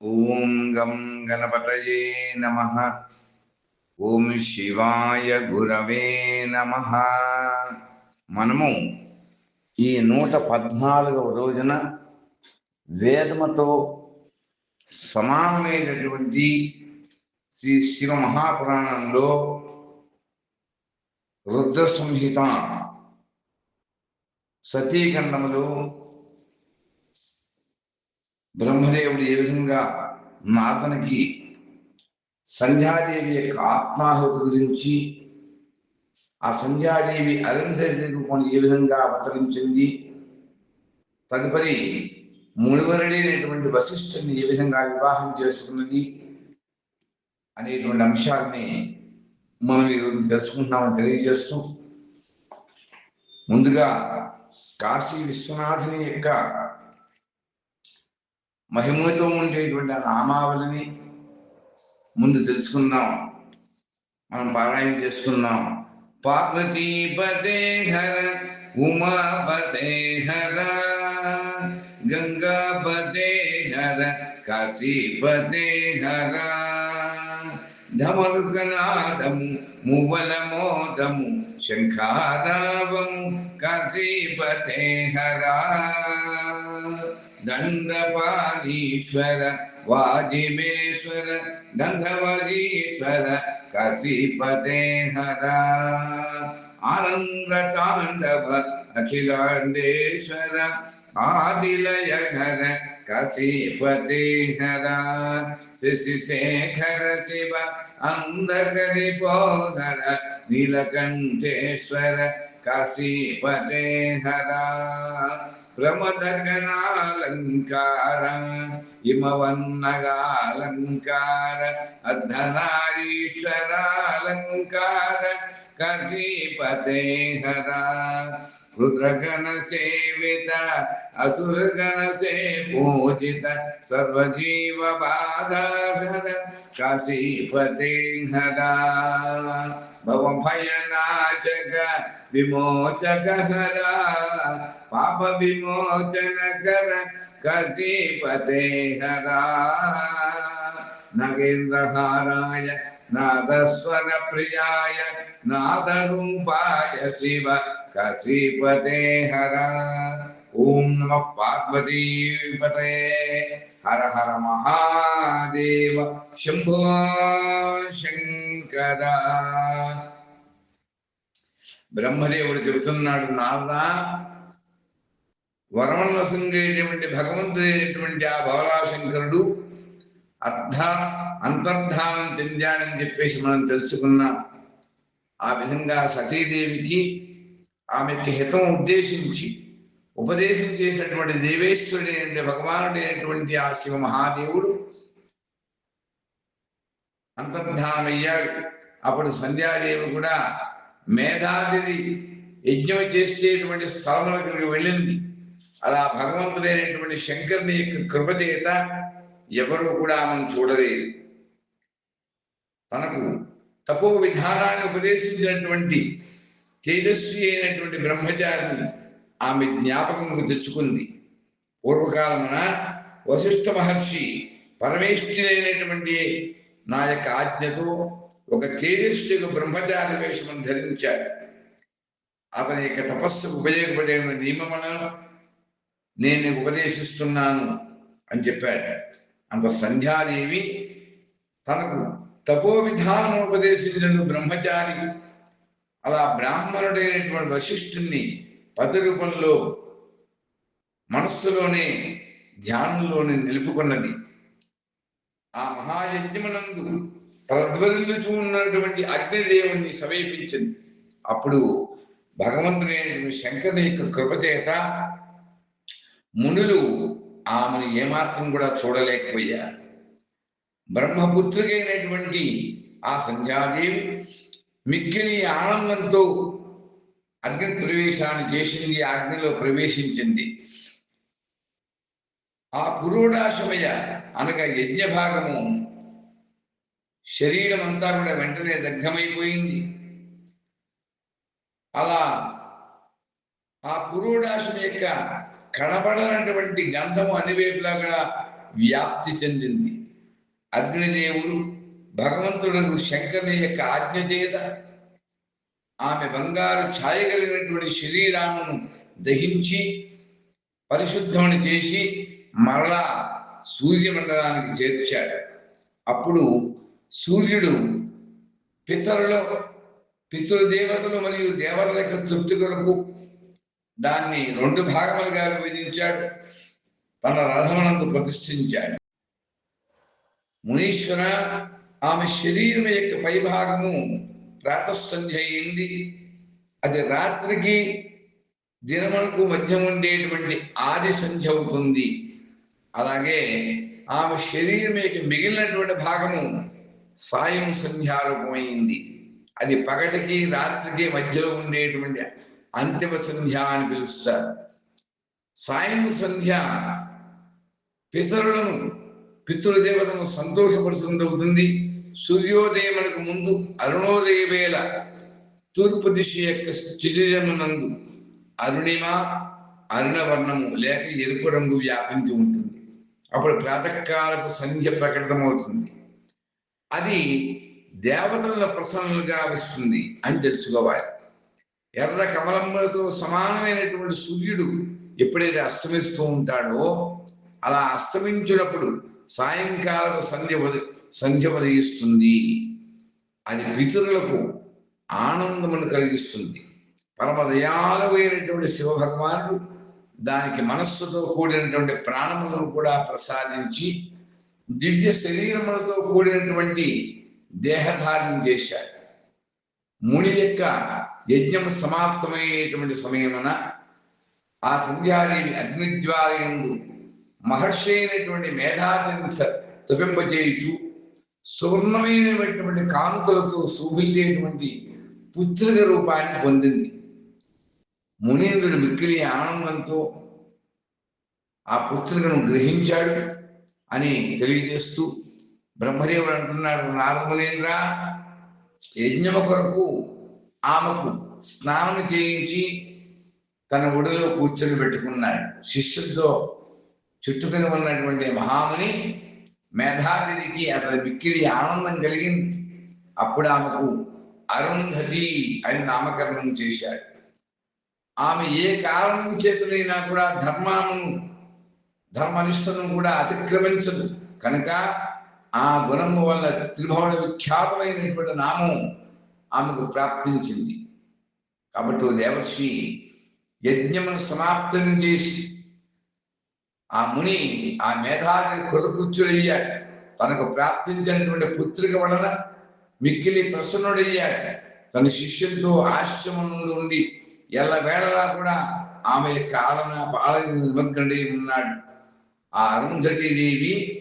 ఓం గం గణపతయే నమ. ఓం శివాయ గురవే నమ. మనము ఈ నూట పద్నాలుగవ రోజున వేదముతో సమానమైనటువంటి శ్రీ శివ మహాపురాణంలో రుద్ర సంహిత సతీఖండములు బ్రహ్మదేవుడు ఏ విధంగా నారదనికి సంధ్యాదేవి యొక్క ఆత్మాహుతి గురించి ఆ సంధ్యాదేవి అరంధరి రూపం ఏ విధంగా అవతరించింది తదుపరి మునివరుడైనటువంటి వశిష్ఠుని ఏ విధంగా వివాహం చేసుకున్నది అనేటువంటి అంశాలని మనం ఈరోజు తెలుసుకుంటున్నామని తెలియజేస్తూ ముందుగా కాశీ విశ్వనాథుని యొక్క మహిమతో ఉండేటువంటి ఆ నామావళిని ముందు తెలుసుకుందాం. మనం పారాయణ చేసుకుందాం పార్వతీపతే హర ఉమాపతే హర గంగాపతే హర కాశీపతే హర. ధమరుకనాదము మువలమోదము శంఖారావము కాశీపతే హర. దండపాలీశ్వర వాజిమేశ్వర గంధవరీశ్వర కసిపతే హర ఆనంద తాండవ అఖిలాండేశ్వర ఆదిలయ హర కసిపతే హర శశిశేఖర శివ అందకరి పోహర నీలకంఠేశ్వర प्रमदगणालङ्कार इमवन्नगालङ्कार अर्धनारीश्वरालङ्कार कसीपते हरा रुद्रगण से असुरगण से पूजित सर्वजीव बाधा सर्वजीवबाधर काशीपते हरा హర విమోచక హర పాప విమోచన కర కసీపతే హర నగేంద్రహారాయ నాదస్వర ప్రియాయ నాదరూపాయ శివ కసీపతే హర ఓం నమ పార్వతీపతే హర హర మహాదేవ శంభో శంకర. బ్రహ్మదేవుడు చెబుతున్నాడు నారదా వరమన్నసంగైనటువంటి భగవంతుడైనటువంటి ఆ భవలాశంకరుడు అర్థ అంతర్ధానం చెందాడని చెప్పేసి మనం తెలుసుకున్నాం. ఆ విధంగా సతీదేవికి ఆమెకి హితం ఉద్దేశించి ఉపదేశం చేసినటువంటి దేవేశ్వరుడైన భగవానుడైనటువంటి ఆ శివ మహాదేవుడు. అంతర్ధానమయ్యాడు అప్పుడు సంధ్యాదేవి కూడా మేధాదిని యజ్ఞం చేసేటువంటి స్థలములకు వెళ్ళింది. అలా భగవంతుడైనటువంటి శంకరుని యొక్క కృపచేత ఎవరు కూడా ఆమెను చూడలేదు. తనకు తపో విధానాన్ని ఉపదేశించినటువంటి తేజస్వి అయినటువంటి బ్రహ్మచారిని ఆమె జ్ఞాపకంకు తెచ్చుకుంది. పూర్వకాలమున వశిష్ఠ మహర్షి పరమేష్ఠులైనటువంటి నా యొక్క ఆజ్ఞతో ఒక తేజస్వి బ్రహ్మచారి వేషమును ధరించాడు. అతని యొక్క తపస్సుకు ఉపయోగపడే నియమములను నేను ఉపదేశిస్తున్నాను అని చెప్పాడు. అంత సంధ్యాదేవి తనకు తపో విధానం ఉపదేశించిన బ్రహ్మచారి అలా బ్రాహ్మణుడైనటువంటి వశిష్ఠుణ్ణి పద రూపంలో మనస్సులోనే ధ్యానంలోనే నిలుపుకున్నది. ఆ మహాయజ్ఞమునందు ప్రజ్వలించుచూ ఉన్నటువంటి అగ్నిదేవుణ్ణి సమీపించింది. అప్పుడు భగవంతుడైనటువంటి శంకరుని యొక్క కృపచేత మునులు ఆమెను ఏమాత్రం కూడా చూడలేకపోయారు. బ్రహ్మపుత్రికైనటువంటి ఆ సంధ్యాదేవి మిక్కిలి ఆనందంతో అగ్ని ప్రవేశాన్ని చేసింది అగ్నిలో ప్రవేశించింది. ఆ పురోడాశమయ అనగా యజ్ఞ భాగము శరీరం అంతా కూడా వెంటనే దగ్ధమైపోయింది. అలా ఆ పురోడాశం యొక్క కనబడనటువంటి గంధము అన్ని వైపులా కూడా వ్యాప్తి చెందింది. అగ్నిదేవుడు భగవంతుడు శంకరుని యొక్క ఆజ్ఞ చేత ఆమె బంగారు ఛాయ కలిగినటువంటి శరీరాలను దహించి పరిశుద్ధమని చేసి మరలా సూర్యమండలానికి చేర్చాడు. అప్పుడు సూర్యుడు పితరుల పితృదేవతలు మరియు దేవతల యొక్క తృప్తి కొరకు దాన్ని రెండు భాగములుగా విభజించాడు. తన రథమునందు ప్రతిష్ఠించాడు. మునీశ్వర ఆమె శరీరం యొక్క పైభాగము ప్రాతసంధ్య అయింది అది రాత్రికి దినమునకు మధ్య ఉండేటువంటి ఆది సంధ్య అవుతుంది అలాగే ఆమె శరీరం యొక్క మిగిలినటువంటి భాగము సాయం సంధ్యారూపమైంది. అది పగటికి రాత్రికి మధ్యలో ఉండేటువంటి అంతిమ సంధ్య అని పిలుస్తారు. సాయం సంధ్య పితరులను పితృదేవతను సంతోషపరుస్తుంది అవుతుంది సూర్యోదయమునకు ముందు అరుణోదయ వేళ తూర్పు దిశ యొక్క నందు అరుణిమ అరుణవర్ణము లేక ఎరుపు రంగు వ్యాపించి ఉంటుంది. అప్పుడు ప్రాతకాలపు సంధ్య ప్రకటితమవుతుంది. అది దేవతల ప్రసన్నలుగా వస్తుంది అని తెలుసుకోవాలి. ఎర్ర కమలమ్మలతో సమానమైనటువంటి సూర్యుడు ఎప్పుడైతే అస్తమిస్తూ ఉంటాడో అలా అస్తమించినప్పుడు సాయంకాలపు సంధ్య ఉద- అది పితరులకు ఆనందమును కలిగిస్తుంది. పరమదయాలమైనటువంటి శివభగవానుడు దానికి మనస్సుతో కూడినటువంటి ప్రాణములను కూడా ప్రసాదించి దివ్య శరీరములతో కూడినటువంటి దేహధారణ చేశాడు. ముని యొక్క యజ్ఞం సమాప్తమయ్యేటువంటి సమయమున ఆ సంధ్యాదేవి అగ్నిజ్వాలయందు మహర్షి అయినటువంటి మేధాతిని స- సువర్ణమైనటువంటి కాంతులతో శోభిల్లేటువంటి పుత్రిక రూపాన్ని పొందింది. మునీంద్రుడు మిక్కిలి ఆనందంతో ఆ పుత్రికను గ్రహించాడు అని తెలియజేస్తూ బ్రహ్మదేవుడు అంటున్నాడు నారద మునీంద్ర యజ్ఞము కొరకు ఆమెకు స్నానం చేయించి తన ఒడిలో కూర్చొని పెట్టుకున్నాడు. శిష్యులతో చుట్టుకుని ఉన్నటువంటి మహాముని మేధావిధికి అతని మిక్కిలి ఆనందం కలిగింది. అప్పుడు ఆమెకు అరుంధతి అని నామకరణం చేశాడు. ఆమె ఏ కారణం చేతులైనా కూడా ధర్మమును ధర్మనిష్టను కూడా అతిక్రమించదు. కనుక ఆ గుణము వల్ల త్రిభువన విఖ్యాతమైనటువంటి నామం ఆమెకు ప్రాప్తించింది. కాబట్టి దేవర్షి యజ్ఞమును సమాప్తం చేసి ఆ ముని ఆ మేధావి కృతకృత్యుడయ్యాడు. తనకు ప్రాప్తించినటువంటి పుత్రిక వలన మిక్కిలి ప్రసన్నుడయ్యాడు. తన శిష్యులతో ఆశ్రమం ఉండి ఎల్లవేళలా కూడా ఆమె కాలన ఆలన నిమగ్నుడై ఉన్నాడు. ఆ అరుంధతీదేవి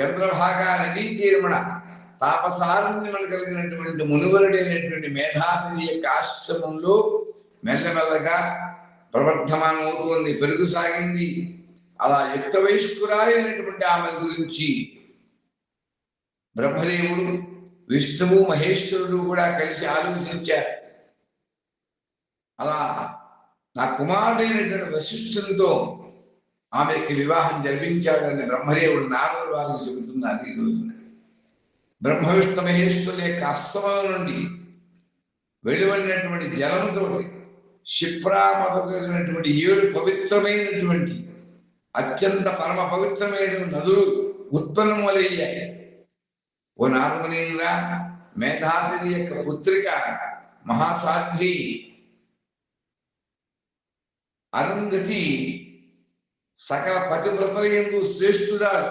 చంద్రభాగా నదీ తీర్మణ తాపసారణ్యములు కలిగినటువంటి మునువరుడైనటువంటి మేధావి యొక్క ఆశ్రమంలో మెల్లమెల్లగా ప్రవర్ధమానమవుతోంది పెరుగు సాగింది. అలా యుక్త వైష్కురాలైనటువంటి ఆమె గురించి బ్రహ్మదేవుడు విష్ణువు మహేశ్వరుడు కూడా కలిసి ఆలోచించారు. అలా నా కుమారుడైనటువంటి వశిష్ఠునితో ఆమెకి వివాహం జరిపించాడని బ్రహ్మదేవుడు నారదుడు వారికి చెబుతున్నారు ఈ రోజున. బ్రహ్మ విష్ణు మహేశ్వరుల యొక్క అస్తమం నుండి వెలువడినటువంటి జలంతో క్షిప్రా కలిగినటువంటి ఏడు పవిత్రమైనటువంటి అత్యంత పరమ పవిత్రమైన నదులు ఉత్పన్నములయ్యాయి ఓ నారదమునీంద్ర మేధాదేవి యొక్క పుత్రిక మహాసాధ్వి అరుంధతి సకల పతివ్రతల ఎందు శ్రేష్ఠురాలు.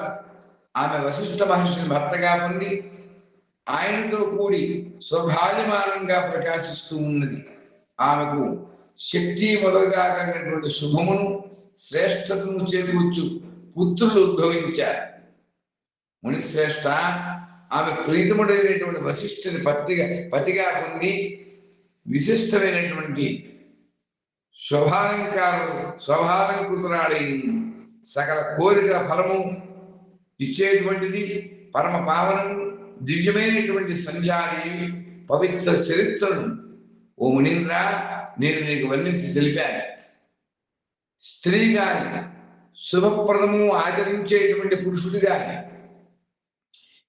ఆమె వశిష్ఠ మహర్షిని భర్తగా పొంది ఆయనతో కూడి స్వభాజమానంగా ప్రకాశిస్తూ ఉన్నది. ఆమెకు శక్తి మొదలుగా కలిగినటువంటి శుభమును శ్రేష్టతను చేకూర్చు. పుత్రులు ఉద్భవించారు. మునిశ్రేష్ట ఆమె ప్రీతముడైనటువంటి వశిష్ఠుని పతిగా పతిగా పొంది విశిష్టమైనటువంటి శోభాలంకారు శుభాలంకృతురాడైంది సకల కోరికల ఫలము ఇచ్చేటువంటిది పరమ పావనము దివ్యమైనటువంటి సంధ్యాదేవి పవిత్ర చరిత్రను. ఓ మునీంద్ర నేను నీకు వర్ణించి తెలిపాను. స్త్రీ గాని శుభప్రదము ఆచరించేటువంటి పురుషుడిగా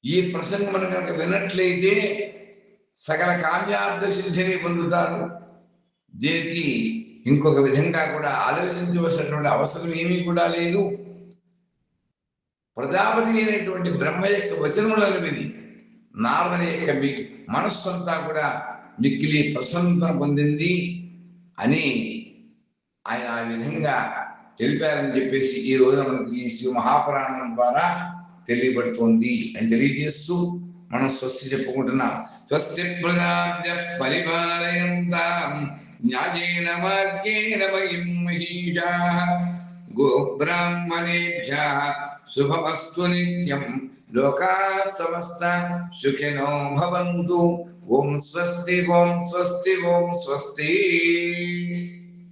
ఈ ప్రసంగం మనం కనుక విన్నట్లయితే సకల కామ్యార్థ సిద్ధిని పొందుతారు. దీనికి ఇంకొక విధంగా కూడా ఆలోచించవలసినటువంటి అవసరం ఏమీ కూడా లేదు. ప్రజాపతి అయినటువంటి బ్రహ్మ యొక్క వచనములను విని నారదుని యొక్క మీ మనస్సు అంతా కూడా మిక్కిలి ప్రసన్నత పొందింది అని ఆయన ఆ విధంగా తెలిపారని చెప్పేసి ఈ రోజున మనకు ఈ శివ మహాపురాణం ద్వారా తెలియబడుతోంది అని తెలియజేస్తూ మనం స్వస్తి చెప్పుకుంటున్నాం. స్వస్తి ప్రజాభ్య పరిపాలయంతాం. న్యాయేన మార్గేణ మహిం మహిషా. గోబ్రాహ్మణేభ్య. శుభమస్తు నిత్యం. లోకా సమస్త సుఖినో భవంతు. ఓం స్వస్తి ఓం స్వస్తి ఓం స్వస్తి.